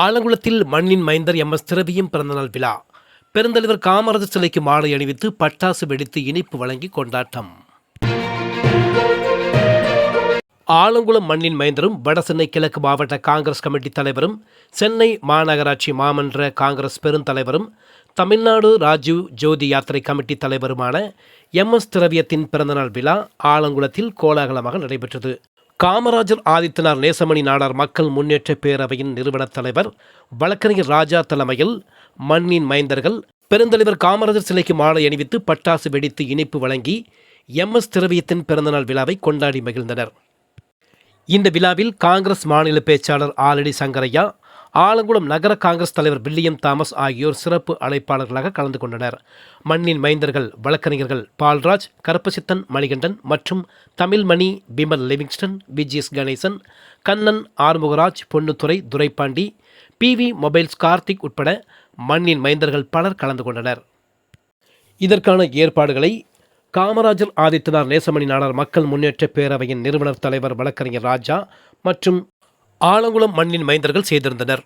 ஆலங்குளத்தில் மண்ணின் மைந்தர் M. S. திரவியம் பிறந்தநாள் விழா. பெருந்தலைவர் காமராஜர் சிலைக்கு மாலை அணிவித்து பட்டாசு வெடித்து இனிப்பு வழங்கி கொண்டாட்டம். ஆலங்குளம் மண்ணின் மைந்தரும் வடசென்னை கிழக்கு மாவட்ட காங்கிரஸ் கமிட்டி தலைவரும் சென்னை மாநகராட்சி மாமன்ற காங்கிரஸ் பெருந்தலைவரும் தமிழ்நாடு ராஜீவ் ஜோதி யாத்திரை கமிட்டி தலைவருமான எம். எஸ். திரவியத்தின் பிறந்தநாள் விழா ஆலங்குளத்தில் கோலாகலமாக நடைபெற்றது. காமராஜர் ஆதித்தனார் நேசமணி நாடார் மக்கள் முன்னேற்ற பேரவையின் நிறுவனத் தலைவர் வழக்கறிஞர் ராஜா தலைமையில் மண்ணின் மைந்தர்கள் பெருந்தலைவர் காமராஜர் சிலைக்கு மாலை அணிவித்து பட்டாசு வெடித்து இனிப்பு வழங்கி எம் எஸ் திரவியத்தின் பிறந்தநாள் விழாவை கொண்டாடி மகிழ்ந்தனர். இந்த விழாவில் காங்கிரஸ் மாநில பேச்சாளர் ஆலடி சங்கரையா ஆலங்குளம் நகர காங்கிரஸ் தலைவர் வில்லியம் தாமஸ் ஆகியோர் சிறப்பு அழைப்பாளர்களாக கலந்து கொண்டனர். மண்ணின் மைந்தர்கள் வழக்கறிஞர்கள் பால்ராஜ் கருப்பசித்தன் மணிகண்டன் மற்றும் Tamilmani Bimal Livingston VGS Ganesan Kannan Arumugaraj Ponnuthurai Duraipandi PV mobiles Karthik உட்பட மண்ணின் மைந்தர்கள் பலர் கலந்து கொண்டனர். இதற்கான ஏற்பாடுகளை காமராஜர் ஆதித்தனார் நேசமணி நாடார் மக்கள் முன்னேற்ற பேரவையின் நிறுவனர் தலைவர் வழக்கறிஞர் ராஜா மற்றும் ஆலங்குளம் மண்ணின் மைந்தர்கள் செய்திருந்தனர்.